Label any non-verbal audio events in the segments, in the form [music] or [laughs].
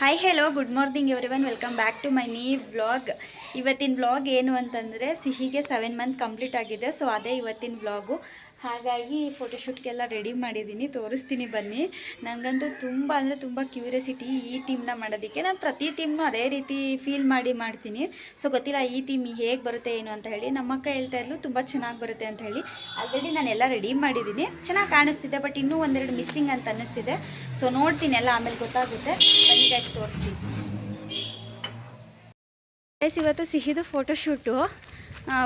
Hi hello good morning everyone welcome back to my new vlog ಇವತ್ತಿನ vlog ಏನು ಅಂತಂದರೆ ಸಿಹಿಗೆ ಸೆವೆನ್ ಮಂತ್ ಕಂಪ್ಲೀಟ್ ಆಗಿದೆ. ಸೊ ಅದೇ ಇವತ್ತಿನ ವ್ಲಾಗು ಹಾಗಾಗಿ ಫೋಟೋಶೂಟ್ಗೆಲ್ಲ ರೆಡಿ ಮಾಡಿದ್ದೀನಿ. ತೋರಿಸ್ತೀನಿ ಬನ್ನಿ. ನನಗಂತೂ ತುಂಬ ಅಂದರೆ ತುಂಬ ಕ್ಯೂರಿಯಾಸಿಟಿ ಈ ಥೀಮ್ನ ಮಾಡೋದಕ್ಕೆ. ನಾನು ಪ್ರತಿ ಥೀಮ್ನು ಅದೇ ರೀತಿ ಫೀಲ್ ಮಾಡಿ ಮಾಡ್ತೀನಿ. ಸೊ ಗೊತ್ತಿಲ್ಲ ಈ ಥೀಮ್ ಹೇಗೆ ಬರುತ್ತೆ ಏನು ಅಂತ ಹೇಳಿ. ನಮ್ಮ ಅಕ್ಕ ಹೇಳ್ತಾ ಇದ್ಲು, ತುಂಬ ಚೆನ್ನಾಗಿ ಬರುತ್ತೆ ಅಂತ ಹೇಳಿ. ಆಲ್ರೆಡಿ ನಾನೆಲ್ಲ ರೆಡಿ ಮಾಡಿದ್ದೀನಿ. ಚೆನ್ನಾಗಿ ಕಾಣಿಸ್ತಿದೆ ಬಟ್ ಇನ್ನೂ ಒಂದೆರಡು ಮಿಸ್ಸಿಂಗ್ ಅಂತ ಅನ್ನಿಸ್ತಿದೆ. ಸೊ ನೋಡ್ತೀನಿ ಎಲ್ಲ ಆಮೇಲೆ ಗೊತ್ತಾಗುತ್ತೆ. ಬನ್ನಿ ಗೈಸ್ ತೋರಿಸ್ತೀನಿ. ಇವತ್ತು ಸಿಹಿದು ಫೋಟೋಶೂಟು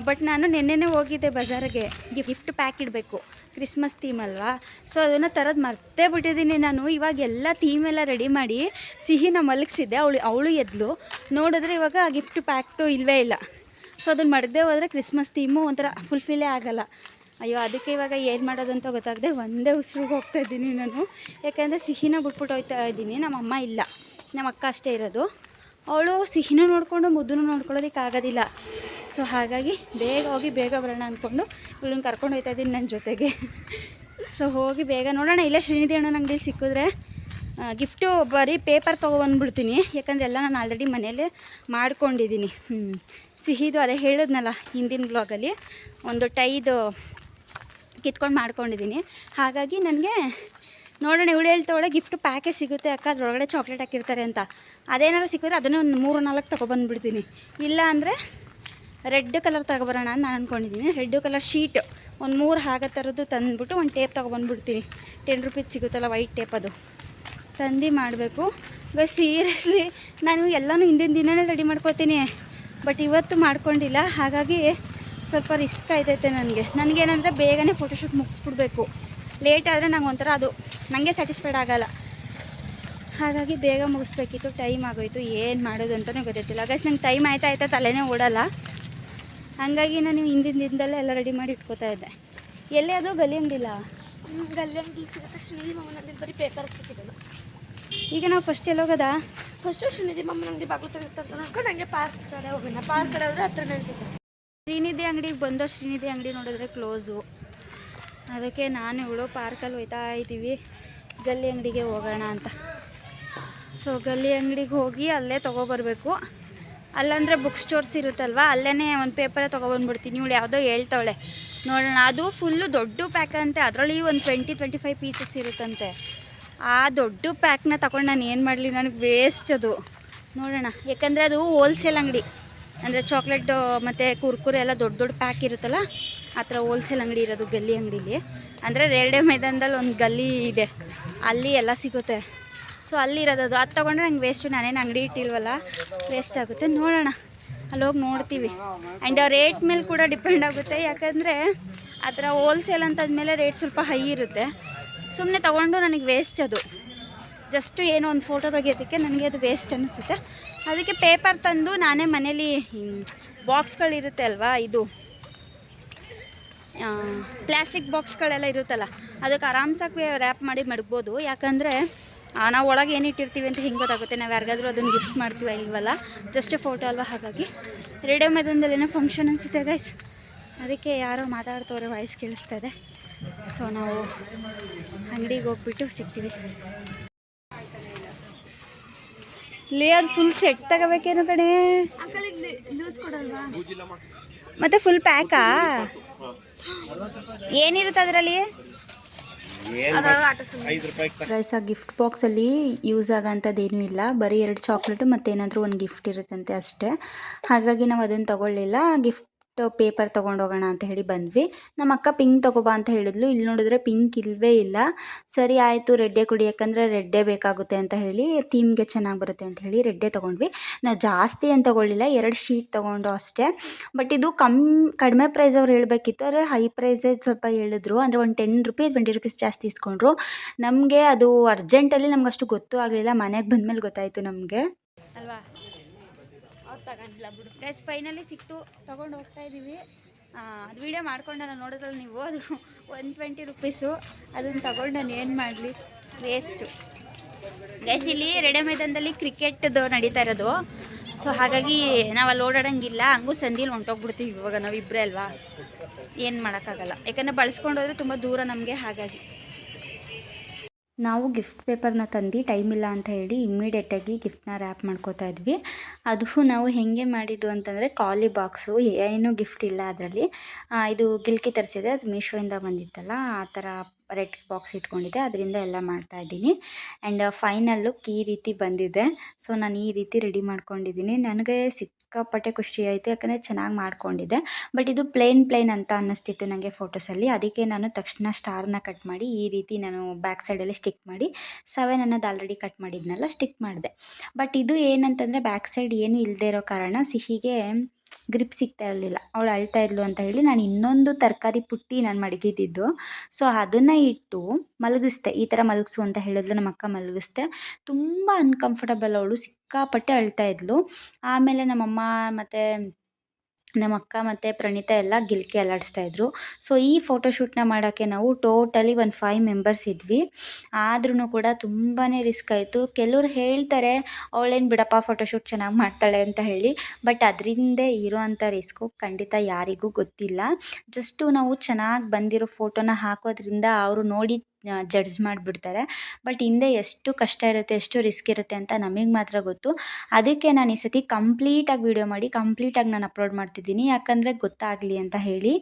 ಬಟ್ ನಾನು ನಿನ್ನೆನೇ ಹೋಗಿದ್ದೆ ಬಜಾರಿಗೆ. ಗಿಫ್ಟ್ ಪ್ಯಾಕ್ ಇಡಬೇಕು. ಕ್ರಿಸ್ಮಸ್ ಥೀಮ್ ಅಲ್ವಾ? ಸೊ ಅದನ್ನು ತರೋದು ಮರ್ತೇ ಬಿಟ್ಟಿದ್ದೀನಿ ನಾನು. ಇವಾಗ ಎಲ್ಲ ಥೀಮ್ ಎಲ್ಲ ರೆಡಿ ಮಾಡಿ ಸಿಹಿನ ಮಲಗಿಸಿದ್ದೆ. ಅವಳು ಅವಳು ಎದ್ಲು. ನೋಡಿದ್ರೆ ಇವಾಗ ಗಿಫ್ಟ್ ಪ್ಯಾಕ್ಟು ಇಲ್ಲವೇ ಇಲ್ಲ. ಸೊ ಅದನ್ನು ಮಡಗದೆ ಹೋದರೆ ಕ್ರಿಸ್ಮಸ್ ಥೀಮು ಒಂಥರ ಫುಲ್ಫಿಲ್ಲೇ ಆಗಲ್ಲ. ಅಯ್ಯೋ, ಅದಕ್ಕೆ ಇವಾಗ ಏನು ಮಾಡೋದು ಅಂತ ಗೊತ್ತಾಗದೆ ಒಂದೇ ಉಸಿರಿಗೆ ಹೋಗ್ತಾ ಇದ್ದೀನಿ ನಾನು. ಯಾಕೆಂದರೆ ಸಿಹಿನ ಬಿಟ್ಬಿಟ್ಟು ಹೋಗ್ತಾ ಇದ್ದೀನಿ. ನಮ್ಮ ಅಮ್ಮ ಇಲ್ಲ. ನಮ್ಮ ಅಕ್ಕ ಅಷ್ಟೇ ಇರೋದು. ಅವಳು ಸಿಹಿನೂ ನೋಡಿಕೊಂಡು ಮುದ್ದೂ ನೋಡ್ಕೊಳ್ಳೋದಕ್ಕೆ ಆಗೋದಿಲ್ಲ. ಸೊ ಹಾಗಾಗಿ ಬೇಗ ಹೋಗಿ ಬೇಗ ಬರೋಣ ಅಂದ್ಕೊಂಡು ಇವಳನ್ನ ಕರ್ಕೊಂಡು ಹೋಗ್ತಾ ಇದ್ದೀನಿ ನನ್ನ ಜೊತೆಗೆ. ಸೊ ಹೋಗಿ ಬೇಗ ನೋಡೋಣ. ಇಲ್ಲೇ ಶ್ರೀನಿಧಿ ಅಣ್ಣ ನಂಗೆ ಸಿಕ್ಕಿದ್ರೆ ಗಿಫ್ಟು ಬರೀ ಪೇಪರ್ ತೊಗೊಬಂದ್ಬಿಡ್ತೀನಿ ಯಾಕಂದರೆ ಎಲ್ಲ ನಾನು ಆಲ್ರೆಡಿ ಮನೆಯಲ್ಲೇ ಮಾಡ್ಕೊಂಡಿದ್ದೀನಿ. ಸಿಹಿದು ಅದೇ ಹೇಳಿದ್ನಲ್ಲ ಹಿಂದಿನ ಬ್ಲಾಗಲ್ಲಿ ಒಂದು ಟೈದು ಕಿತ್ಕೊಂಡು ಮಾಡ್ಕೊಂಡಿದ್ದೀನಿ. ಹಾಗಾಗಿ ನನಗೆ ನೋಡೋಣ, ಇವಳು ಹೇಳ್ತವಳೆ ಗಿಫ್ಟ್ ಪ್ಯಾಕೇ ಸಿಗುತ್ತೆ, ಅಕ್ಕ, ಅದರೊಳಗಡೆ ಚಾಕ್ಲೇಟ್ ಹಾಕಿರ್ತಾರೆ ಅಂತ. ಅದೇನಾದ್ರು ಸಿಕ್ಕಿದ್ರೆ ಅದನ್ನೇ ಒಂದು ಮೂರು ನಾಲ್ಕು ತೊಗೊಬಂದ್ಬಿಡ್ತೀನಿ. ಇಲ್ಲ ಅಂದರೆ ರೆಡ್ ಕಲರ್ ತಗೊಬರೋಣ ಅಂತ ನಾನು ಅಂದ್ಕೊಂಡಿದ್ದೀನಿ ರೆಡ್ ಕಲರ್ ಶೀಟ್ ಒಂದು ಮೂರು ಹಾಗೆ ಥರದ್ದು ತಂದುಬಿಟ್ಟು ಒಂದು ಟೇಪ್ ತೊಗೊಬಂದ್ಬಿಡ್ತೀನಿ. ಟೆನ್ ರುಪೀಸ್ ಸಿಗುತ್ತಲ್ಲ ವೈಟ್ ಟೇಪ್ ಅದು. ತಂದು ಮಾಡಬೇಕು. ಬಟ್ ಸೀರಿಯಸ್ಲಿ ನಾನು ಎಲ್ಲನೂ ಹಿಂದಿನ ದಿನವೇ ರೆಡಿ ಮಾಡ್ಕೋತೀನಿ ಬಟ್ ಇವತ್ತು ಮಾಡ್ಕೊಂಡಿಲ್ಲ. ಹಾಗಾಗಿ ಸ್ವಲ್ಪ ರಿಸ್ಕ್ ಆಯ್ತೈತೆ ನನಗೆ. ನನಗೇನಂದರೆ ಬೇಗನೆ ಫೋಟೋಶೂಟ್ ಮುಗಿಸ್ಬಿಡ್ಬೇಕು. ಲೇಟ್ ಆದರೆ ನಂಗೆ ಒಂಥರ ಅದು ನನಗೆ ಸ್ಯಾಟಿಸ್ಫೈಡ್ ಆಗೋಲ್ಲ. ಹಾಗಾಗಿ ಬೇಗ ಮುಗಿಸ್ಬೇಕಿತ್ತು ಟೈಮ್ ಆಗೋಯ್ತು ಏನು ಮಾಡೋದು ಅಂತಲೇ ಗೊತ್ತಿಲ್ಲ ಗೈಸ್ ನಂಗೆ ಟೈಮ್ ಆಯ್ತಾ ಆಯ್ತಾ ತಲೆನೇ ಓಡಲ್ಲ. ಹಾಗಾಗಿ ನಾನು ಹಿಂದಿನ ದಿನದಲ್ಲೇ ಎಲ್ಲ ರೆಡಿ ಮಾಡಿ ಇಟ್ಕೋತಾ ಇದ್ದೆ. ಎಲ್ಲೇ ಅದು? ಗಲಿ ಅಂಗಡಿಲ್ಲ ಗಲ್ಲಿ ಅಂಗಡಿ ಸಿಗುತ್ತೆ. ಶ್ರೀನಿಧಿ ಮಮ್ಮನ ಅಂಗಡಿ ಬರೀ ಪೇಪರ್ ಅಷ್ಟೇ ಸಿಗೋದು. ಈಗ ನಾವು ಫಸ್ಟ್ ಎಲ್ಲೋಗೋದಾ ಫಸ್ಟು ಶ್ರೀನಿಧಿ ಮಮ್ಮನ ಅಂಗಡಿ ಬಾಗಿಲು ತೆಗಿರುತ್ತೆ ಅಂತ ನೋಡ್ಕೊಂಡು ಹಂಗೆ ಪಾರ್ಕ್ ಕಡೆ ಹೋಗೋಣ. ಪಾರ್ಕ್ ಕಡೆ ಹೋದ್ರೆ ಹತ್ರ ನೆನೆಸುತ್ತೆ ಶ್ರೀನಿಧಿ ಅಂಗಡಿಗೆ ಬಂದೋ ಶ್ರೀನಿಧಿ ಅಂಗಡಿ ನೋಡಿದ್ರೆ ಕ್ಲೋಸು ಅದಕ್ಕೆ ನಾನು ಇವಳು ಪಾರ್ಕಲ್ಲಿ ಹೋಯ್ತಾ ಇದ್ದೀವಿ. ಗಲ್ಲಿ ಅಂಗಡಿಗೆ ಹೋಗೋಣ ಅಂತ. ಸೊ ಗಲ್ಲಿ ಅಂಗಡಿಗೆ ಹೋಗಿ ಅಲ್ಲೇ ತೊಗೊಬರ್ಬೇಕು. ಅಲ್ಲಂದರೆ ಬುಕ್ ಸ್ಟೋರ್ಸ್ ಇರುತ್ತಲ್ವ? ಅಲ್ಲೇ ಒಂದು ಪೇಪರೇ ತೊಗೊಬಂದ್ಬಿಡ್ತೀನಿ. ಇವಳು ಯಾವುದೋ ಹೇಳ್ತಾವಳೆ ನೋಡೋಣ. ಅದು ಫುಲ್ಲು ದೊಡ್ಡ ಪ್ಯಾಕ್ ಅಂತೆ. ಅದರಲ್ಲಿ ಒಂದು ಟ್ವೆಂಟಿ ಟ್ವೆಂಟಿ ಫೈವ್ ಪೀಸಸ್ ಇರುತ್ತಂತೆ. ಆ ದೊಡ್ಡ ಪ್ಯಾಕ್ನ ತಗೊಂಡು ನಾನು ಏನು ಮಾಡಲಿ? ನನಗೆ ವೇಸ್ಟ್ ಅದು. ನೋಡೋಣ. ಯಾಕಂದರೆ ಅದು ಹೋಲ್ಸೇಲ್ ಅಂಗಡಿ. ಅಂದರೆ ಚಾಕ್ಲೇಟು ಮತ್ತು ಕುರ್ಕುರೆ ಎಲ್ಲ ದೊಡ್ಡ ದೊಡ್ಡ ಪ್ಯಾಕ್ ಇರುತ್ತಲ್ಲ? ಆ ಥರ ಹೋಲ್ಸೇಲ್ ಅಂಗಡಿ ಇರೋದು ಗಲ್ಲಿ ಅಂಗಡಿಲಿ. ಅಂದರೆ ರೇಲ್ಡೆ ಮೈದಾನದಲ್ಲಿ ಒಂದು ಗಲ್ಲಿ ಇದೆ. ಅಲ್ಲಿ ಎಲ್ಲ ಸಿಗುತ್ತೆ. ಸೊ ಅಲ್ಲಿ ಇರೋದು ಅದು ಅದು ತೊಗೊಂಡ್ರೆ ನಂಗೆ ವೇಸ್ಟು ನಾನೇನು ಅಂಗಡಿ ಇಟ್ಟಿಲ್ವಲ್ಲ? ವೇಸ್ಟ್ ಆಗುತ್ತೆ. ನೋಡೋಣ. ಅಲ್ಲಿ ಹೋಗಿ ನೋಡ್ತೀವಿ. ಆ್ಯಂಡ್ ರೇಟ್ ಮೇಲೆ ಕೂಡ ಡಿಪೆಂಡ್ ಆಗುತ್ತೆ. ಯಾಕಂದರೆ ಆ ಥರ ಹೋಲ್ಸೇಲ್ ಅಂತಂದಮೇಲೆ ರೇಟ್ ಸ್ವಲ್ಪ ಹೈ ಇರುತ್ತೆ. ಸುಮ್ಮನೆ ತೊಗೊಂಡು ನನಗೆ ವೇಸ್ಟ್ ಅದು. ಜಸ್ಟು ಏನೋ ಒಂದು ಫೋಟೋ ತೆಗಿಯೋದಕ್ಕೆ ನನಗೆ ಅದು ವೇಸ್ಟ್ ಅನ್ನಿಸುತ್ತೆ ಅದಕ್ಕೆ ಪೇಪರ್ ತಂದು ನಾನೇ ಮನೇಲಿ ಬಾಕ್ಸ್ಗಳಿರುತ್ತೆ ಅಲ್ವಾ ಇದು. ಪ್ಲ್ಯಾಸ್ಟಿಕ್ ಬಾಕ್ಸ್ಗಳೆಲ್ಲ ಇರುತ್ತಲ್ಲ, ಅದಕ್ಕೆ ಆರಾಮ್ಸಾಗಿ ರ್ಯಾಪ್ ಮಾಡಿ ಮಡಗ್ಬೋದು. ಯಾಕಂದರೆ ನಾವು ಒಳಗೆ ಏನು ಇಟ್ಟಿರ್ತೀವಿ ಅಂತ ಹಿಂಗೆ ಗೊತ್ತಾಗುತ್ತೆ? ನಾವು ಯಾರಿಗಾದ್ರೂ ಅದನ್ನು ಗಿಫ್ಟ್ ಮಾಡ್ತೀವ ಇಲ್ವಲ್ಲ? ಜಸ್ಟ್ ಫೋಟೋ ಅಲ್ವಾ? ಹಾಗಾಗಿ ರೇಡಿಯೋ ಮೈದಾನದಲ್ಲಿ ಏನೋ ಫಂಕ್ಷನ್ ಅನಿಸುತ್ತೆ ಗೈಸ್ ಅದಕ್ಕೆ ಯಾರೋ ಮಾತಾಡ್ತವ್ರೆ ವಾಯ್ಸ್ ಕೇಳಿಸ್ತಾ ಇದೆ. ಸೊ ನಾವು ಅಂಗಡಿಗೆ ಹೋಗ್ಬಿಟ್ಟು ಸಿಗ್ತೀವಿ. ಲೇಯರ್ ಫುಲ್ ಸೆಟ್ ತಗೋಬೇಕೇನು ಕಣೆ? ಅಂಕಲಿಗೆ ಲೂಸ್ ಕೊಡಲ್ವಾ? ಮತ್ತೆ ಫುಲ್ ಪ್ಯಾಕಾ ಏನಿರುತ್ತೆ ಅದರಲ್ಲಿ? ರೈಸ್ ಆ ಗಿಫ್ಟ್ ಬಾಕ್ಸಲ್ಲಿ ಯೂಸ್ ಆಗೋಂಥದ್ದೇನೂ ಇಲ್ಲ. ಬರೀ ಎರಡು ಚಾಕ್ಲೇಟು ಮತ್ತು ಏನಾದರೂ ಒಂದು ಗಿಫ್ಟ್ ಇರುತ್ತಂತೆ ಅಷ್ಟೇ. ಹಾಗಾಗಿ ನಾವು ಅದನ್ನು ತಗೊಳ್ಳಿಲ್ಲ. ಗಿಫ್ಟ್ ಪೇಪರ್ ತೊಗೊಂಡೋಗೋಣ ಅಂತ ಹೇಳಿ ಬಂದ್ವಿ. ನಮ್ಮ ಅಕ್ಕ ಪಿಂಕ್ ತೊಗೊಬಾ ಅಂತ ಹೇಳಿದ್ಲು. ಇಲ್ಲಿ ನೋಡಿದ್ರೆ ಪಿಂಕ್ ಇಲ್ಲವೇ ಇಲ್ಲ. ಸರಿ ಆಯಿತು, ರೆಡ್ಡೆ ಕೊಡಿ, ಯಾಕಂದರೆ ರೆಡ್ಡೆ ಬೇಕಾಗುತ್ತೆ ಅಂತ ಹೇಳಿ ಥೀಮ್ಗೆ ಚೆನ್ನಾಗಿ ಬರುತ್ತೆ ಅಂತ ಹೇಳಿ ರೆಡ್ಡೆ ತೊಗೊಂಡ್ವಿ. ನಾವು ಜಾಸ್ತಿ ಏನು ತೊಗೊಳ್ಳಿಲ್ಲ, ಎರಡು ಶೀಟ್ ತೊಗೊಂಡು ಅಷ್ಟೇ. ಬಟ್ ಇದು ಕಮ್, ಕಡಿಮೆ ಪ್ರೈಸ್ ಅವ್ರು ಹೇಳಬೇಕಿತ್ತು. ಅಂದರೆ ಹೈ ಪ್ರೈಸೇ ಸ್ವಲ್ಪ ಹೇಳಿದ್ರು. ಅಂದರೆ ಒಂದು ಟೆನ್ ರುಪೀಸ್ ಟ್ವೆಂಟಿ ರುಪೀಸ್ ಜಾಸ್ತಿ ಇಸ್ಕೊಂಡ್ರು. ನಮಗೆ ಅದು ಅರ್ಜೆಂಟಲ್ಲಿ ನಮ್ಗೆ ಅಷ್ಟು ಗೊತ್ತೂ ಆಗಲಿಲ್ಲ. ಮನೆಗೆ ಬಂದಮೇಲೆ ಗೊತ್ತಾಯಿತು ನಮಗೆ. ಅಲ್ವಾ? ತಗೊಂಡಿಲ್ಲ ಬಿಡು. ಗೈಸ್ ಫೈನಲಿ ಸಿಕ್ತು. ತೊಗೊಂಡು ಹೋಗ್ತಾ ಇದ್ದೀವಿ ಅದು ವೀಡಿಯೋ ಮಾಡ್ಕೊಂಡಲ್ಲ ನೋಡೋದ್ರಲ್ಲಿ ನೀವು ಅದು ಒನ್ ಟ್ವೆಂಟಿ ರುಪೀಸು ಅದನ್ನು ತಗೊಂಡು ನಾನು ಏನು ಮಾಡಲಿ? ವೇಸ್ಟು ಗೈಸ್ ಇಲ್ಲಿ ರೆಡೆ ಮೈದಾನದಲ್ಲಿ ಕ್ರಿಕೆಟ್ದು ನಡೀತಾ ಇರೋದು. ಸೊ ಹಾಗಾಗಿ ನಾವು ಅಲ್ಲಿ ಓಡಾಡೋಂಗಿಲ್ಲ. ಹಂಗೂ ಸಂದಿಲಿ ಹೊಂಟೋಗ್ಬಿಡ್ತೀವಿ ಇವಾಗ ನಾವು ಇಬ್ಬರೇ ಅಲ್ವಾ? ಏನು ಮಾಡೋಕ್ಕಾಗಲ್ಲ. ಯಾಕಂದರೆ ಬಳಸ್ಕೊಂಡೋದ್ರೆ ತುಂಬ ದೂರ ನಮಗೆ ಹಾಗಾಗಿ. ನಾವು ಗಿಫ್ಟ್ ಪೇಪರ್ನ ತಂದು ಟೈಮ್ ಇಲ್ಲ ಅಂತ ಹೇಳಿ ಇಮ್ಮಿಡಿಯೇಟಾಗಿ ಗಿಫ್ಟ್ನ ರ್ಯಾಪ್ ಮಾಡ್ಕೋತಾ ಇದ್ವಿ. ಅದು ನಾವು ಹೇಗೆ ಮಾಡಿದ್ದು ಅಂತಂದರೆ ಕಾಲಿ ಬಾಕ್ಸು ಏನೂ ಗಿಫ್ಟ್ ಇಲ್ಲ ಅದರಲ್ಲಿ. ಇದು ಗಿಲ್ಕಿ ತರಿಸಿದೆ, ಅದು ಮೀಶೋಯಿಂದ ಬಂದಿತ್ತಲ್ಲ, ಆ ಥರ ರೆಡ್ ಬಾಕ್ಸ್ ಇಟ್ಕೊಂಡಿದ್ದೆ, ಅದರಿಂದ ಎಲ್ಲ ಮಾಡ್ತಾ ಇದ್ದೀನಿ. ಆ್ಯಂಡ್ ಫೈನಲ್ ಲುಕ್ ಈ ರೀತಿ ಬಂದಿದೆ. ಸೊ ನಾನು ಈ ರೀತಿ ರೆಡಿ ಮಾಡ್ಕೊಂಡಿದ್ದೀನಿ. ನನಗೆ ಸಿಕ್ಕಾಪಟ್ಟೆ ಖುಷಿ ಆಯಿತು, ಯಾಕಂದರೆ ಚೆನ್ನಾಗಿ ಮಾಡ್ಕೊಂಡಿದ್ದೆ. ಬಟ್ ಇದು ಪ್ಲೇನ್ ಪ್ಲೇನ್ ಅಂತ ಅನ್ನಿಸ್ತಿತ್ತು ನನಗೆ ಫೋಟೋಸಲ್ಲಿ. ಅದಕ್ಕೆ ನಾನು ತಕ್ಷಣ ಸ್ಟಾರ್ನ ಕಟ್ ಮಾಡಿ, ಈ ರೀತಿ ನಾನು ಬ್ಯಾಕ್ ಸೈಡಲ್ಲಿ ಸ್ಟಿಕ್ ಮಾಡಿ ಸೆವೆನ್ ಅನ್ನೋದು ಆಲ್ರೆಡಿ ಕಟ್ ಮಾಡಿದ್ನಲ್ಲ ಸ್ಟಿಕ್ ಮಾಡಿದೆ. ಬಟ್ ಇದು ಏನಂತಂದರೆ ಬ್ಯಾಕ್ ಸೈಡ್ ಏನು ಇಲ್ಲದೆ ಇರೋ ಕಾರಣ, ಸಿಹಿಗೆ ಗ್ರಿಪ್ ಸಿಗ್ತಾ ಇರಲಿಲ್ಲ. ಅವಳು ಅಳ್ತಾ ಇದ್ಲು ಅಂತ ಹೇಳಿ ನಾನು ಇನ್ನೊಂದು ತರಕಾರಿ ಪುಟ್ಟಿ ನಾನು ಮಡಗಿದ್ದಿದ್ದು. ಸೊ ಅದನ್ನು ಇಟ್ಟು ಮಲಗಿಸ್ದೆ. ಈ ಥರ ಮಲಗಿಸು ಅಂತ ಹೇಳಿದ್ಲು ನಮ್ಮ ಅಕ್ಕ ಮಲಗಿಸ್ದೆ. ತುಂಬ ಅನ್ಕಂಫರ್ಟಬಲ್ ಅವಳು. ಸಿಕ್ಕಾಪಟ್ಟೆ ಅಳ್ತಾ ಇದ್ಲು. ಆಮೇಲೆ ನಮ್ಮಮ್ಮ ಮತ್ತು ನಮ್ಮ ಅಕ್ಕ ಮತ್ತು ಪ್ರಣೀತಾ ಎಲ್ಲ ಗಿಲ್ಕಿ ಅಲ್ಲಾಡಿಸ್ತಾ ಇದ್ರು. ಸೊ ಈ ಫೋಟೋಶೂಟ್ನ ಮಾಡೋಕ್ಕೆ ನಾವು ಟೋಟಲಿ ಒಂದು ಫೈವ್ ಮೆಂಬರ್ಸ್ ಇದ್ವಿ. ಆದ್ರೂ ಕೂಡ ತುಂಬಾ ರಿಸ್ಕ್ ಆಯಿತು. ಕೆಲವ್ರು ಹೇಳ್ತಾರೆ, ಅವಳೇನು ಬಿಡಪ್ಪ ಫೋಟೋಶೂಟ್ ಚೆನ್ನಾಗಿ ಮಾಡ್ತಾಳೆ ಅಂತ ಹೇಳಿ. ಬಟ್ ಅದರಿಂದೇ ಇರೋವಂಥ ರಿಸ್ಕು ಖಂಡಿತ ಯಾರಿಗೂ ಗೊತ್ತಿಲ್ಲ. ಜಸ್ಟು ನಾವು ಚೆನ್ನಾಗಿ ಬಂದಿರೋ ಫೋಟೋನ ಹಾಕೋದ್ರಿಂದ ಅವರು ನೋಡಿ ಜಡ್ಜ್ ಮಾಡಿಬಿಡ್ತಾರೆ. ಬಟ್ ಹಿಂದೆ ಎಷ್ಟು ಕಷ್ಟ ಇರುತ್ತೆ, ಎಷ್ಟು ರಿಸ್ಕ್ ಇರುತ್ತೆ ಅಂತ ನಮಗೆ ಮಾತ್ರ ಗೊತ್ತು. ಅದಕ್ಕೆ ನಾನು ಈ ಸತಿ ಕಂಪ್ಲೀಟಾಗಿ ವೀಡಿಯೋ ಮಾಡಿ, ಕಂಪ್ಲೀಟಾಗಿ ನಾನು ಅಪ್ಲೋಡ್ ಮಾಡ್ತಿದ್ದೀನಿ. ಯಾಕಂದರೆ ಗೊತ್ತಾಗಲಿ ಅಂತ ಹೇಳಿ.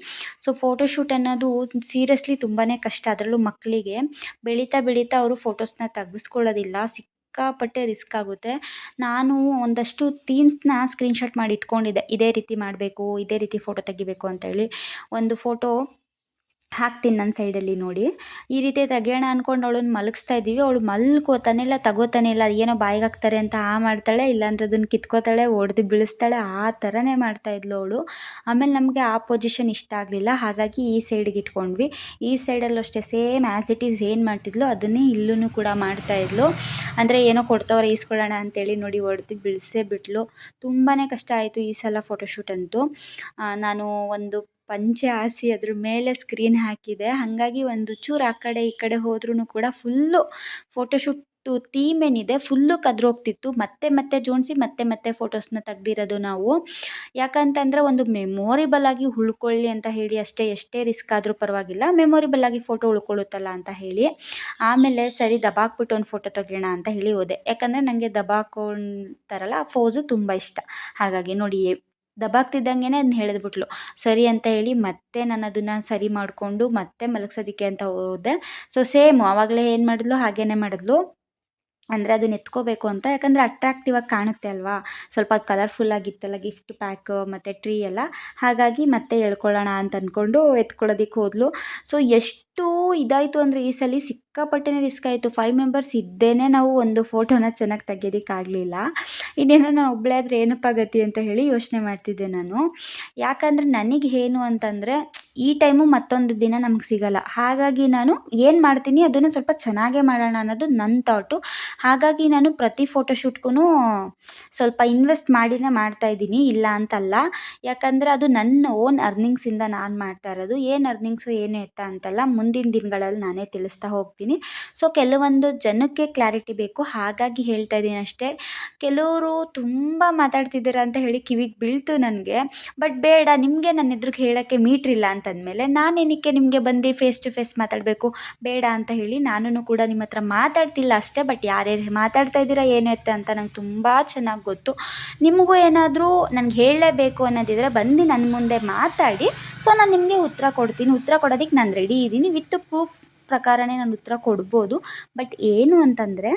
ಸೊ ಫೋಟೋಶೂಟ್ ಅನ್ನೋದು ಸೀರಿಯಸ್ಲಿ ತುಂಬಾ ಕಷ್ಟ ಅದರಲ್ಲೂ ಮಕ್ಕಳಿಗೆ ಬೆಳೀತಾ ಬೆಳೀತಾ ಅವರು ಫೋಟೋಸ್ನ ತೆಗೆಸ್ಕೊಳ್ಳೋದಿಲ್ಲ. ಸಿಕ್ಕಾಪಟ್ಟೆ ರಿಸ್ಕ್ ಆಗುತ್ತೆ. ನಾನು ಒಂದಷ್ಟು ಥೀಮ್ಸ್ನ ಸ್ಕ್ರೀನ್ಶಾಟ್ ಮಾಡಿ ಇಟ್ಕೊಂಡಿದ್ದೆ. ಇದೇ ರೀತಿ ಮಾಡಬೇಕು, ಇದೇ ರೀತಿ ಫೋಟೋ ತೆಗಿಬೇಕು ಅಂತೇಳಿ ಒಂದು ಫೋಟೋ ಹಾಕ್ತೀನಿ ನನ್ನ ಸೈಡಲ್ಲಿ ನೋಡಿ. ಈ ರೀತಿ ತೆಗೆಯೋಣ ಅಂದ್ಕೊಂಡು ಅವಳನ್ನ ಮಲಗಿಸ್ತಾ ಇದ್ದೀವಿ. ಅವಳು ಮಲ್ಕೋತಾನೆ ಇಲ್ಲ, ತಗೋತಾನೆ ಇಲ್ಲ, ಏನೋ ಬಾಯಿಗೆ ಹಾಕ್ತಾರೆ ಅಂತ ಆ ಮಾಡ್ತಾಳೆ, ಇಲ್ಲಾಂದ್ರೆ ಅದನ್ನು ಕಿತ್ಕೋತಾಳೆ, ಒಡೆದು ಬೀಳಿಸ್ತಾಳೆ, ಆ ಥರನೇ ಮಾಡ್ತಾಯಿದ್ಲು ಅವಳು. ಆಮೇಲೆ ನಮಗೆ ಆ ಪೊಸಿಷನ್ ಇಷ್ಟ ಆಗಲಿಲ್ಲ. ಹಾಗಾಗಿ ಈ ಸೈಡಿಗೆ ಇಟ್ಕೊಂಡ್ವಿ. ಈ ಸೈಡಲ್ಲೂ ಅಷ್ಟೇ ಸೇಮ್ ಆ್ಯಸ್ ಇಟ್ ಈಸ್ ಏನು ಮಾಡ್ತಿದ್ಲು, ಅದನ್ನೇ ಇಲ್ಲೂ ಕೂಡ ಮಾಡ್ತಾಯಿದ್ಲು ಅಂದರೆ ಏನೋ ಕೊಡ್ತವ್ರೆ, ಈಸ್ಕೊಳ್ಳೋಣ ಅಂತೇಳಿ ನೋಡಿ ಒಡೆದು ಬೀಳಿಸೇ ಬಿಟ್ಲು. ತುಂಬಾ ಕಷ್ಟ ಆಯಿತು ಈ ಸಲ ಫೋಟೋಶೂಟ್ ಅಂತೂ. ನಾನು ಒಂದು ಪಂಚೆ ಹಾಸಿ ಅದ್ರ ಮೇಲೆ ಸ್ಕ್ರೀನ್ ಹಾಕಿದೆ. ಹಾಗಾಗಿ ಒಂದು ಚೂರು ಆ ಕಡೆ ಈ ಕಡೆ ಹೋದ್ರೂ ಕೂಡ ಫುಲ್ಲು ಫೋಟೋಶೂಟ್ ಥೀಮ್ ಏನಿದೆ ಫುಲ್ಲು ಕದ್ರೋಗ್ತಿತ್ತು. ಮತ್ತೆ ಮತ್ತೆ ಜೋಡಿಸಿ, ಮತ್ತೆ ಮತ್ತೆ ಫೋಟೋಸ್ನ ತೆಗ್ದಿರೋದು ನಾವು. ಯಾಕಂತಂದರೆ ಒಂದು ಮೆಮೊರಿಬಲ್ ಆಗಿ ಉಳ್ಕೊಳ್ಳಿ ಅಂತ ಹೇಳಿ ಅಷ್ಟೇ, ಎಷ್ಟೇ ರಿಸ್ಕ್ ಆದರೂ ಪರವಾಗಿಲ್ಲ. ಮೆಮೊರಿಬಲ್ ಆಗಿ ಫೋಟೋ ಉಳ್ಕೊಳ್ಳುತ್ತಲ್ಲ ಅಂತ ಹೇಳಿ. ಆಮೇಲೆ ಸರಿ, ದಬಾಕ್ಬಿಟ್ಟು ಒಂದು ಫೋಟೋ ತೆಗೆಯೋಣ ಅಂತ ಹೇಳಿ ಹೋದೆ. ಯಾಕಂದರೆ ನನಗೆ ದಬಾಕೊಂತಾರಲ್ಲ ಆ ಫೋಸು ತುಂಬ ಇಷ್ಟ. ಹಾಗಾಗಿ ನೋಡಿ ದಬಾಕ್ತಿದ್ದಂಗೆ ಅದನ್ನ ಹೇಳಿದ್ಬಿಟ್ಲು. ಸರಿ ಅಂತ ಹೇಳಿ ಮತ್ತೆ ನಾನು ಅದನ್ನು ಸರಿ ಮಾಡಿಕೊಂಡು ಮತ್ತೆ ಮಲಗ್ಸೋದಕ್ಕೆ ಅಂತ ಹೋದೆ. ಸೊ ಸೇಮ್ ಆವಾಗಲೇ ಏನು ಮಾಡಿದ್ಲು? ಹಾಗೇ ಮಾಡಿದ್ಲು. ಅಂದರೆ ಅದನ್ನ ಎತ್ಕೋಬೇಕು ಅಂತ. ಯಾಕಂದರೆ ಅಟ್ರಾಕ್ಟಿವ್ ಆಗಿ ಕಾಣುತ್ತೆ ಅಲ್ವಾ? ಸ್ವಲ್ಪ ಅದು ಕಲರ್ಫುಲ್ ಆಗಿತ್ತಲ್ಲ ಗಿಫ್ಟ್ ಪ್ಯಾಕ್ ಮತ್ತು ಟ್ರೀ ಎಲ್ಲ. ಹಾಗಾಗಿ ಮತ್ತೆ ಹೇಳ್ಕೊಳ್ಳೋಣ ಅಂತ ಅಂದ್ಕೊಂಡು ಎತ್ಕೊಳ್ಳೋದಕ್ಕೆ ಹೋದ್ಲು. ಸೊ ಎಷ್ಟು ಇದಾಯಿತು ಅಂದರೆ ಈ ಸಲ ಸಿಕ್ಕಾಪಟ್ಟೆ ರಿಸ್ಕ್ ಆಯಿತು. ಫೈವ್ ಮೆಂಬರ್ಸ್ ಇದ್ದೇನೆ ನಾವು ಒಂದು ಫೋಟೋನ ಚೆನ್ನಾಗಿ ತೆಗಿಯೋದಕ್ಕಾಗಲಿಲ್ಲ. ಇನ್ನೇನೋ ನಾನು ಒಬ್ಬಳೇ ಆದರೆ ಏನಪ್ಪ ಗತಿ ಅಂತ ಹೇಳಿ ಯೋಚನೆ ಮಾಡ್ತಿದ್ದೆ ನಾನು. ಯಾಕಂದರೆ ನನಗೆ ಏನು ಅಂತಂದರೆ ಈ ಟೈಮು ಮತ್ತೊಂದು ದಿನ ನಮಗೆ ಸಿಗಲ್ಲ. ಹಾಗಾಗಿ ನಾನು ಏನು ಮಾಡ್ತೀನಿ ಅದನ್ನು ಸ್ವಲ್ಪ ಚೆನ್ನಾಗೇ ಮಾಡೋಣ ಅನ್ನೋದು ನನ್ನ ಥಾಟು ಹಾಗಾಗಿ ನಾನು ಪ್ರತಿ ಫೋಟೋಶೂಟ್ಗೂ ಸ್ವಲ್ಪ ಇನ್ವೆಸ್ಟ್ ಮಾಡಿನೇ ಮಾಡ್ತಾಯಿದ್ದೀನಿ ಇಲ್ಲ ಅಂತಲ್ಲ. ಯಾಕಂದರೆ ಅದು ನನ್ನ ಓನ್ ಅರ್ನಿಂಗ್ಸಿಂದ ನಾನು ಮಾಡ್ತಾ ಇರೋದು. ಏನು ಅರ್ನಿಂಗ್ಸು ಏನು ಎತ್ತ ಅಂತಲ್ಲ ಮುಂದಿನ ದಿನಗಳಲ್ಲಿ ನಾನೇ ತಿಳಿಸ್ತಾ ಹೋಗ್ತೀನಿ. ಸೊ ಕೆಲವೊಂದು ಜನಕ್ಕೆ ಕ್ಲಾರಿಟಿ ಬೇಕು. ಹಾಗಾಗಿ ಹೇಳ್ತಾ ಇದ್ದೀನಿ ಅಷ್ಟೇ. ಕೆಲವರು ತುಂಬ ಮಾತಾಡ್ತಿದ್ದೀರ ಅಂತ ಹೇಳಿ ಕಿವಿಗೆ ಬೀಳ್ತು ನನಗೆ. ಬಟ್ ಬೇಡ, ನಿಮಗೆ ನನ್ನ ಎದುರಿಗೆ ಹೇಳೋಕ್ಕೆ ಮೀಟ್ರಿಲ್ಲ ಅಂತಂದಮೇಲೆ ನಾನೇನಕ್ಕೆ ನಿಮಗೆ ಬಂದು ಫೇಸ್ ಟು ಫೇಸ್ ಮಾತಾಡಬೇಕು? ಬೇಡ ಅಂತ ಹೇಳಿ ನಾನು ಕೂಡ ನಿಮ್ಮ ಹತ್ರ ಮಾತಾಡ್ತಿಲ್ಲ ಅಷ್ಟೇ. ಬಟ್ ಯಾರ್ಯಾರು ಮಾತಾಡ್ತಾ ಇದ್ದೀರಾ ಏನೈತೆ ಅಂತ ನಂಗೆ ತುಂಬ ಚೆನ್ನಾಗಿ ಗೊತ್ತು. ನಿಮಗೂ ಏನಾದರೂ ನನಗೆ ಹೇಳಲೇಬೇಕು ಅನ್ನೋದಿದ್ರೆ ಬಂದು ನನ್ನ ಮುಂದೆ ಮಾತಾಡಿ. ಸೊ ನಾನು ನಿಮಗೆ ಉತ್ತರ ಕೊಡ್ತೀನಿ. ಉತ್ತರ ಕೊಡೋದಕ್ಕೆ ನಾನು ರೆಡಿ ಇದ್ದೀನಿ. ವಿತ್ ಪ್ರೂಫ್ ಪ್ರಕಾರನೇ ನಾನು ಉತ್ತರ ಕೊಡ್ಬೋದು. ಬಟ್ ಏನು ಅಂತಂದರೆ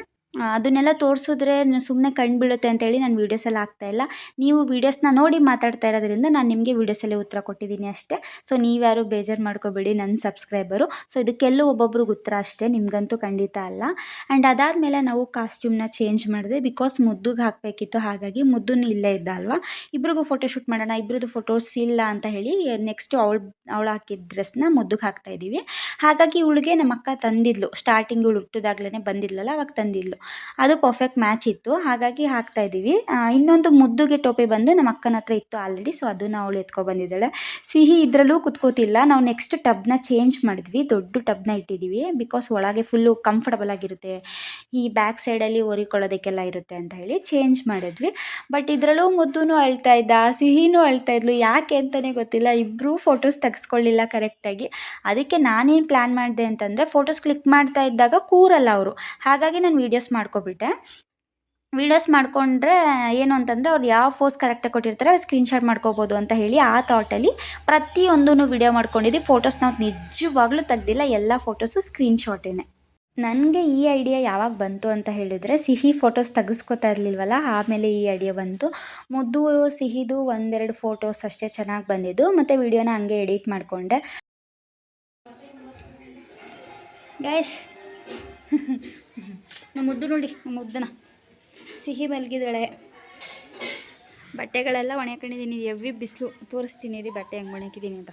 ಅದನ್ನೆಲ್ಲ ತೋರಿಸಿದ್ರೆ ಸುಮ್ಮನೆ ಕಣ್ಣು ಬೀಳುತ್ತೆ ಅಂತೇಳಿ ನಾನು ವೀಡಿಯೋಸೆಲ್ಲ ಹಾಕ್ತಾಯಿಲ್ಲ ನೀವು ವೀಡಿಯೋಸ್ನ ನೋಡಿ ಮಾತಾಡ್ತಾ ಇರೋದ್ರಿಂದ ನಾನು ನಿಮಗೆ ವೀಡಿಯೋಸಲ್ಲೇ ಉತ್ತರ ಕೊಟ್ಟಿದ್ದೀನಿ ಅಷ್ಟೇ. ಸೊ ನೀವ್ಯಾರು ಬೇಜಾರು ಮಾಡ್ಕೋಬೇಡಿ ನನ್ನ ಸಬ್ಸ್ಕ್ರೈಬರು ಸೊ ಇದಕ್ಕೆಲ್ಲೂ ಒಬ್ಬೊಬ್ರಿಗೆ ಉತ್ತರ ಅಷ್ಟೇ, ನಿಮಗಂತೂ ಖಂಡಿತ ಅಲ್ಲ. ಆ್ಯಂಡ್ ಅದಾದಮೇಲೆ ನಾವು ಕಾಸ್ಟ್ಯೂಮ್ನ ಚೇಂಜ್ ಮಾಡಿದೆ ಬಿಕಾಸ್ ಮುದ್ದುಗೆ ಹಾಕಬೇಕಿತ್ತು, ಹಾಗಾಗಿ ಮುದ್ದೂ ಇಲ್ಲೇ ಇದ್ದ ಅಲ್ವಾ ಇಬ್ರಿಗೂ ಫೋಟೋಶೂಟ್ ಮಾಡೋಣ, ಇಬ್ರದ್ದು ಫೋಟೋಸ್ ಇಲ್ಲ ಅಂತ ಹೇಳಿ ನೆಕ್ಸ್ಟು ಅವಳು ಅವಳು ಹಾಕಿದ ಡ್ರೆಸ್ನ ಮುದ್ದುಗೆ ಹಾಕ್ತಾಯಿದ್ದೀವಿ ಹಾಗಾಗಿ ಇವಳಿಗೆ ನಮ್ಮ ಅಕ್ಕ ತಂದಿದ್ಲು. ಸ್ಟಾರ್ಟಿಂಗ್ ಇವಳು ಹುಟ್ಟಿದಾಗ್ಲೇ ಬಂದಿದ್ಲಲ್ಲ, ಅವಾಗ ತಂದಿದ್ಲು. ಅದು ಪರ್ಫೆಕ್ಟ್ ಮ್ಯಾಚ್ ಇತ್ತು. ಹಾಗಾಗಿ ಹಾಕ್ತಾ ಇದ್ದೀವಿ. ಇನ್ನೊಂದು ಮುದ್ದುಗೆ ಟೋಪಿ ಬಂದು ನಮ್ಮ ಅಕ್ಕನ ಹತ್ರ ಇತ್ತು ಆಲ್ರೆಡಿ ಸೊ ಅದನ್ನು ಅವಳು ಎತ್ಕೊಂಡು ಬಂದಿದ್ದಾಳೆ. ಸಿಹಿ ಇದರಲ್ಲೂ ಕುತ್ಕೋತಿಲ್ಲ. ನಾವು ನೆಕ್ಸ್ಟ್ ಟಬ್ನ ಚೇಂಜ್ ಮಾಡಿದ್ವಿ. ದೊಡ್ಡ ಟಬ್ನ ಇಟ್ಟಿದ್ದೀವಿ. ಬಿಕಾಸ್ ಒಳಗೆ ಫುಲ್ಲು ಕಂಫರ್ಟಬಲ್ ಆಗಿರುತ್ತೆ. ಈ ಬ್ಯಾಕ್ ಸೈಡಲ್ಲಿ ಒರಿಕೊಳ್ಳೋದಕ್ಕೆಲ್ಲ ಇರುತ್ತೆ ಅಂತ ಹೇಳಿ ಚೇಂಜ್ ಮಾಡಿದ್ವಿ. ಬಟ್ ಇದರಲ್ಲೂ ಮುದ್ದೂ ಅಳ್ತಾ ಇದ್ದ, ಸಿಹಿನೂ ಅಳ್ತಾ ಇದ್ಲು. ಯಾಕೆ ಅಂತಲೇ ಗೊತ್ತಿಲ್ಲ. ಇಬ್ಬರೂ ಫೋಟೋಸ್ ತೆಗೆಸ್ಕೊಳ್ಳಿಲ್ಲ ಕರೆಕ್ಟಾಗಿ ಅದಕ್ಕೆ ನಾನೇನು ಪ್ಲ್ಯಾನ್ ಮಾಡಿದೆ ಅಂತಂದರೆ ಫೋಟೋಸ್ ಕ್ಲಿಕ್ ಮಾಡ್ತಾ ಇದ್ದಾಗ ಕೂರಲ್ಲ ಅವರು. ಹಾಗಾಗಿ ನಾನು ವೀಡಿಯೋಸ್ ಮಾಡ್ಕೊಬಿಟ್ಟೆ. ವೀಡಿಯೋಸ್ ಮಾಡಿಕೊಂಡ್ರೆ ಏನು ಅಂತಂದರೆ ಅವ್ರು ಯಾವ ಫೋಸ್ ಕರೆಕ್ಟಾಗಿ ಕೊಟ್ಟಿರ್ತಾರೆ ಸ್ಕ್ರೀನ್ಶಾಟ್ ಮಾಡ್ಕೋಬೋದು ಅಂತ ಹೇಳಿ ಆ ಥಾಟಲ್ಲಿ ಪ್ರತಿಯೊಂದೂ ವಿಡಿಯೋ ಮಾಡ್ಕೊಂಡಿದ್ದು. ಫೋಟೋಸ್ ನಾವು ನಿಜವಾಗ್ಲೂ ತೆಗ್ದಿಲ್ಲ, ಎಲ್ಲ ಫೋಟೋಸು ಸ್ಕ್ರೀನ್ಶಾಟೇನೆ. ನನಗೆ ಈ ಐಡಿಯಾ ಯಾವಾಗ ಬಂತು ಅಂತ ಹೇಳಿದರೆ ಸಿಹಿ ಫೋಟೋಸ್ ತೆಗೆಸ್ಕೊತಾ ಇರಲಿಲ್ವಲ್ಲ, ಆಮೇಲೆ ಈ ಐಡಿಯಾ ಬಂತು. ಮುದ್ದು, ಸಿಹಿದು ಒಂದೆರಡು ಫೋಟೋಸ್ ಅಷ್ಟೇ ಚೆನ್ನಾಗಿ ಬಂದಿದ್ದು, ಮತ್ತು ವಿಡಿಯೋನ ಹಂಗೆ ಎಡಿಟ್ ಮಾಡಿಕೊಂಡೆ. ಗೈಸ್ ನಮ್ಮ ಮುದ್ದು ನೋಡಿ ನಮ್ಮ ಮುದ್ದನ. ಸಿಹಿ ಮಲಗಿದಾಳೆ ಬಟ್ಟೆಗಳೆಲ್ಲ ಒಣಕೊಂಡಿದ್ದೀನಿ ಎವ್ವಿ ಬಿಸಿಲು. ತೋರಿಸ್ತೀನಿ ರೀ ಬಟ್ಟೆ ಹೆಂಗೆ ಒಣಗಿದ್ದೀನಿ ಅಂತ.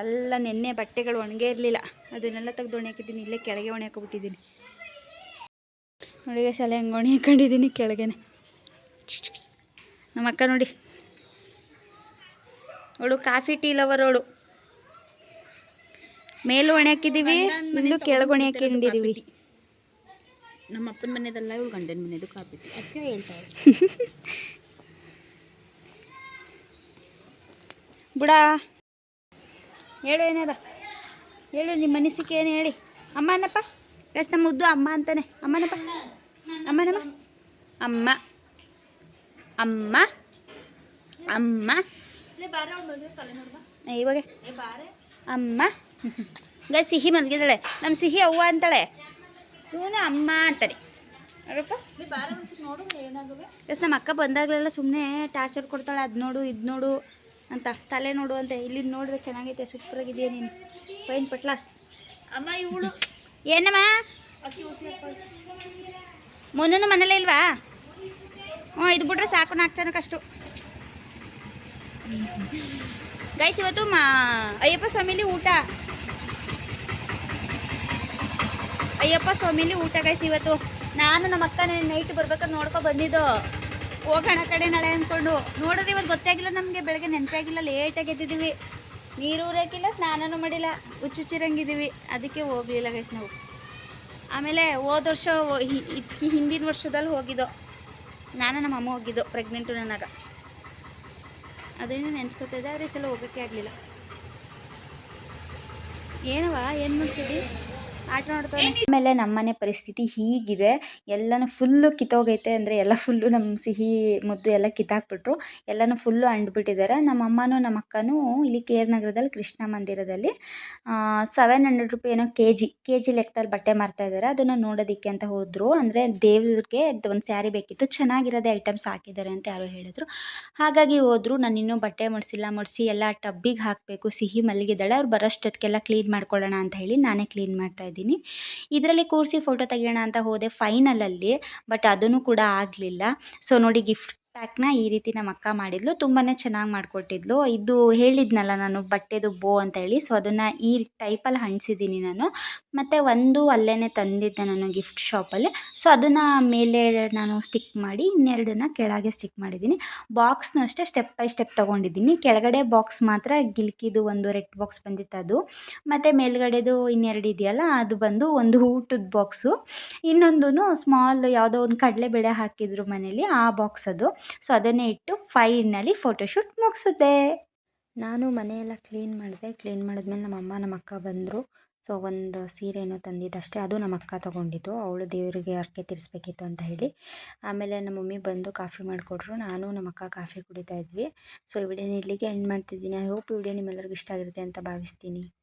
ಎಲ್ಲ ನೆನ್ನೆ ಬಟ್ಟೆಗಳು ಒಣಗೇ ಇರಲಿಲ್ಲ. ಅದನ್ನೆಲ್ಲ ತೆಗೆದು ಒಣಗಿದ್ದೀನಿ. ಇಲ್ಲೇ ಕೆಳಗೆ ಒಣಕೊಬಿಟ್ಟಿದ್ದೀನಿ ನೋಡಿ ಸಲ ಎಲ್ಲ ಹೆಂಗೆ ಒಣಕೊಂಡಿದ್ದೀನಿ ಕೆಳಗೆನೆ. ನಮ್ಮ ಅಕ್ಕ ನೋಡಿ. ಅವಳು ಕಾಫಿ ಟೀ ಲವರ್ ಅವಳು. ಮೇಲೂ ಒಣೆ ಹಾಕಿದ್ದೀವಿ ಇಲ್ಲೂ ಕೆಳಗೆ ಒಣಕೊಂಡಿದ್ದೀವಿ ಹಾಕೊಂಡಿದ್ದೀವಿ ನಮ್ಮ ಅಪ್ಪನ ಮನೆದಲ್ಲ ಇವಳು ಗಂಡನ ಮನೆಯದು ಕಾಪಿ. ಅದಕ್ಕೆ ಹೇಳ್ತಾರೆ. [laughs] ಬಿಡ. ಹೇಳು ಏನಾರ. ಹೇಳು ನಿಮ್ಮ ಅನಿಸಿಕೆ ಏನು ಹೇಳಿ. ಅಮ್ಮ ಅನ್ನಪ್ಪ. ಎಸ್ ನಮ್ಮ ಉದ್ದು ಅಮ್ಮ ಅಂತಾನೆ. ಅಮ್ಮನಪ್ಪ ಅಮ್ಮನಮ್ಮ ಅಮ್ಮ ಅಮ್ಮ. ಅಮ್ಮ. ಇವಾಗ. ಅಮ್ಮ. [laughs] ಸಿಹಿ ಮಲಗಿದಾಳೆ ನಮ್ಮ ಸಿಹಿ ಅವ್ವ ಅಂತಾಳೆ. ಇವನು ಅಮ್ಮ ಅಂತಾನೆ ಎಸ್ ನಮ್ಮ ಅಕ್ಕ ಬಂದಾಗಲೆಲ್ಲ ಸುಮ್ಮನೆ ಟಾರ್ಚರ್ ಕೊಡ್ತಾಳೆ ಅದು ನೋಡು ಇದು ನೋಡು ಅಂತ. ತಲೆ ನೋಡು ಅಂತ. ಇಲ್ಲಿ ನೋಡಿದ್ರೆ ಚೆನ್ನಾಗೈತೆ ಸೂಪರಾಗಿದೆಯಾ ನೀನು. ಪೈನ್ ಪಟ್ಲಾಸ್. ಅಮ್ಮ ಇವಳು. ಏನಮ್ಮ? ಮೊನ್ನೂ ಮನೇಲೇ ಇಲ್ವಾ? ಹ್ಞೂ ಇದು ಬಿಟ್ರೆ ಸಾಕು ನಾಲ್ಕು ಜನಕ್ಕೆ ಅಷ್ಟು. ಗೈಸ್ ಇವತ್ತು ಮಾ ಅಯ್ಯಪ್ಪ ಸ್ವಾಮಿಲಿ ಊಟ. ಅಯ್ಯಪ್ಪ ಸ್ವಾಮಿಲಿ ಊಟ ಗೈಸ್ ಇವತ್ತು. ನಾನು ನಮ್ಮ ಅಕ್ಕ ನೈಟ್ ಬರ್ಬೇಕಾದ್ರೆ ನೋಡ್ಕೊ ಬಂದಿದ್ದು. ಹೋಗೋಣ ಕಡೆ ನಾಳೆ ಅಂದ್ಕೊಂಡು ನೋಡಿದ್ರೆ ಇವತ್ತು ಗೊತ್ತಾಗಿಲ್ಲ ನಮಗೆ, ಬೆಳಗ್ಗೆ ನೆನಪಾಗಿಲ್ಲ ಲೇಟಾಗಿ ಎದ್ದಿದ್ದೀವಿ. ನೀರು ಊರಾಕಿಲ್ಲ, ಸ್ನಾನನೂ ಮಾಡಿಲ್ಲ, ಹುಚ್ಚುಚ್ಚಿರಂಗಿದ್ದೀವಿ. ಅದಕ್ಕೆ ಹೋಗಲಿಲ್ಲ ಗೈಸ್ ನಾವು. ಆಮೇಲೆ ಹೋದ ವರ್ಷ ಹಿಂದಿನ ವರ್ಷದಲ್ಲಿ ಹೋಗಿದ್ದೋ. ನಾನು ನಮ್ಮ ಅಮ್ಮ ಹೋಗಿದ್ದು ಪ್ರೆಗ್ನೆಂಟು ನನಗ ಅದೇನು ನೆನ್ಸ್ಕೊತಾ ಇದ್ದೆ, ಆದರೆ ಸಲ ಹೋಗೋಕ್ಕೆ ಆಗಲಿಲ್ಲ. ಏನವ ಏನು ನೋಡ್ತಾನೆ ಆಮೇಲೆ ನಮ್ಮನೆ ಪರಿಸ್ಥಿತಿ ಹೀಗಿದೆ. ಎಲ್ಲನೂ ಫುಲ್ಲು ಕಿತ್ತೋಗೈತೆ ಅಂದರೆ ಎಲ್ಲ ಫುಲ್ಲು ನಮ್ಮ ಸಿಹಿ ಮುದ್ದು ಎಲ್ಲ ಕಿತ್ತಾಕ್ಬಿಟ್ರು. ಎಲ್ಲನೂ ಫುಲ್ಲು ಅಂಡ್ಬಿಟ್ಟಿದ್ದಾರೆ ನಮ್ಮ ಅಮ್ಮನೂ ನಮ್ಮ ಅಕ್ಕನೂ ಇಲ್ಲಿ ಕೆ ಆರ್ ನಗರದಲ್ಲಿ ಕೃಷ್ಣ ಮಂದಿರದಲ್ಲಿ ಸೆವೆನ್ ಹಂಡ್ರೆಡ್ ರುಪಿ ಏನೋ ಕೆ ಜಿ ಕೆ ಜಿ ಲೆಕ್ಕದಲ್ಲಿ ಬಟ್ಟೆ ಮಾರ್ತಾ ಇದ್ದಾರೆ. ಅದನ್ನು ನೋಡೋದಕ್ಕೆ ಅಂತ ಹೋದರು. ಅಂದರೆ ದೇವ್ರಿಗೆ ಒಂದು ಸ್ಯಾರಿ ಬೇಕಿತ್ತು. ಚೆನ್ನಾಗಿರೋದೇ ಐಟಮ್ಸ್ ಹಾಕಿದ್ದಾರೆ ಅಂತ ಯಾರೋ ಹೇಳಿದ್ರು. ಹಾಗಾಗಿ ಹೋದರು. ನಾನು ಇನ್ನೂ ಬಟ್ಟೆ ಮಡಿಸಿಲ್ಲ. ಮಡಿಸಿ ಎಲ್ಲ ಟಬ್ಬಿಗೆ ಹಾಕಬೇಕು. ಸಿಹಿ ಮಲಗಿದ್ದಾಳೆ ಅವ್ರು ಬರೋಷ್ಟೊತ್ತಿಗೆಲ್ಲ ಕ್ಲೀನ್ ಮಾಡ್ಕೊಳ್ಳೋಣ ಅಂತ ಹೇಳಿ ನಾನೇ ಕ್ಲೀನ್ ಮಾಡ್ತಾ ಇದ್ದೀನಿ ಇದರಲ್ಲಿ ಕೂರಿಸಿ ಫೋಟೋ ತೆಗಿಯೋಣ ಅಂತ ಹೋದೆ ಫೈನಲಲ್ಲಿ ಬಟ್ ಅದನ್ನು ಕೂಡ ಆಗಲಿಲ್ಲ. ಸೊ ನೋಡಿ ಗಿಫ್ಟ್ ಪ್ಯಾಕ್ನ ಈ ರೀತಿ ನಮ್ಮ ಅಕ್ಕ ಮಾಡಿದ್ಲು ತುಂಬಾ ಚೆನ್ನಾಗಿ ಮಾಡಿಕೊಟ್ಟಿದ್ಲು. ಇದು ಹೇಳಿದ್ನಲ್ಲ ನಾನು ಬಟ್ಟೆದು ಬೋ ಅಂತ ಹೇಳಿ ಸೊ ಅದನ್ನು ಈ ಟೈಪಲ್ಲಿ ಹಂಚಿದ್ದೀನಿ ನಾನು. ಮತ್ತು ಒಂದು ಅಲ್ಲೇ ತಂದಿದ್ದೆ ನಾನು ಗಿಫ್ಟ್ ಶಾಪಲ್ಲಿ ಸೊ ಅದನ್ನು ಮೇಲೆ ನಾನು ಸ್ಟಿಕ್ ಮಾಡಿ, ಇನ್ನೆರಡನ್ನ ಕೆಳಗೆ ಸ್ಟಿಕ್ ಮಾಡಿದ್ದೀನಿ ಬಾಕ್ಸ್ನೂ ಅಷ್ಟೇ ಸ್ಟೆಪ್ ಬೈ ಸ್ಟೆಪ್ ತೊಗೊಂಡಿದ್ದೀನಿ ಕೆಳಗಡೆ ಬಾಕ್ಸ್ ಮಾತ್ರ ಗಿಲ್ಕಿದು ಒಂದು ರೆಡ್ ಬಾಕ್ಸ್ ಬಂದಿತ್ತು ಅದು. ಮತ್ತು ಮೇಲ್ಗಡೆದು ಇನ್ನೆರಡು ಇದೆಯಲ್ಲ, ಅದು ಬಂದು ಒಂದು ಊಟದ ಬಾಕ್ಸು ಇನ್ನೊಂದು ಸ್ಮಾಲ್ ಯಾವುದೋ ಒಂದು ಕಡಲೆಬೇಳೆ ಹಾಕಿದ್ರು ಮನೇಲಿ, ಆ ಬಾಕ್ಸ್ ಅದು. ಸೊ ಅದನ್ನೇ ಇಟ್ಟು ಫೈನಲ್ಲಿ ಫೋಟೋಶೂಟ್ ಮುಗಿಸುತ್ತೆ. ನಾನು ಮನೆಯೆಲ್ಲ ಕ್ಲೀನ್ ಮಾಡಿದೆ. ಕ್ಲೀನ್ ಮಾಡಿದ್ಮೇಲೆ ನಮ್ಮ ಅಮ್ಮ, ನಮ್ಮ ಅಕ್ಕ ಬಂದರು. ಸೊ ಒಂದು ಸೀರೆನೋ ತಂದಿದ್ದಷ್ಟೇ. ಅದು ನಮ್ಮ ಅಕ್ಕ ತೊಗೊಂಡಿದ್ದು. ಅವಳು ದೇವರಿಗೆ ಅರ್ಕೆ ತಿರ್ಸ್ಬೇಕಿತ್ತು ಅಂತ ಹೇಳಿ. ಆಮೇಲೆ ನಮ್ಮ ಮಮ್ಮಿ ಬಂದು ಕಾಫಿ ಮಾಡಿಕೊಟ್ರು. ನಾನು, ನಮ್ಮ ಅಕ್ಕ ಕಾಫಿ ಕುಡಿತಾ ಇದ್ವಿ. ಸೊ ಈ ವಿಡಿಯೋನ ಇಲ್ಲಿಗೆ ಎಂಡ್ ಮಾಡ್ತಿದ್ದೀನಿ. ಐ ಹೋಪ್ ಈ ವಿಡಿಯೋ ನಿಮ್ಮೆಲ್ಲರಿಗೂ ಇಷ್ಟ ಆಗಿರುತ್ತೆ ಅಂತ ಭಾವಿಸ್ತೀನಿ.